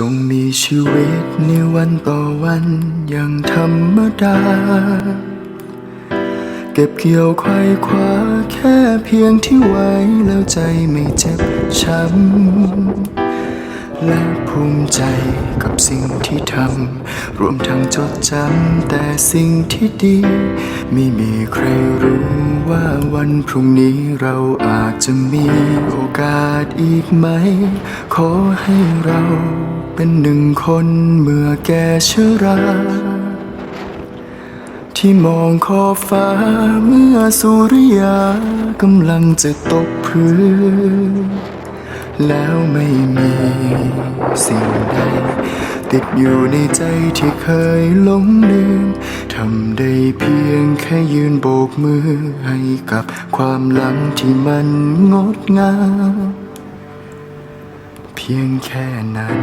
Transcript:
จงมีชีวิตในวันต่อวันอย่างธรรมดา เก็บเกี่ยวควายคว้าแค่เพียงที่ไว้แล้วใจไม่เจ็บช้ำและภูมิใจกับสิ่งที่ทำ รวมทั้งจดจำแต่สิ่งที่ดี ไม่มีใครรู้ว่าวันพรุ่งนี้เราอาจจะมีโอกาสอีกไหม ขอให้เราเป็นหนึ่งคนเมื่อแก่ชราที่มองขอบฟ้าเมื่อสุริยากำลังจะตกพื้นแล้วไม่มีสิ่งใด ติดอยู่ในใจที่เคยหลงลืมทำได้เพียงแค่ยืนโบกมือให้กับความหลังที่มันงดงามเพียงแค่นั้น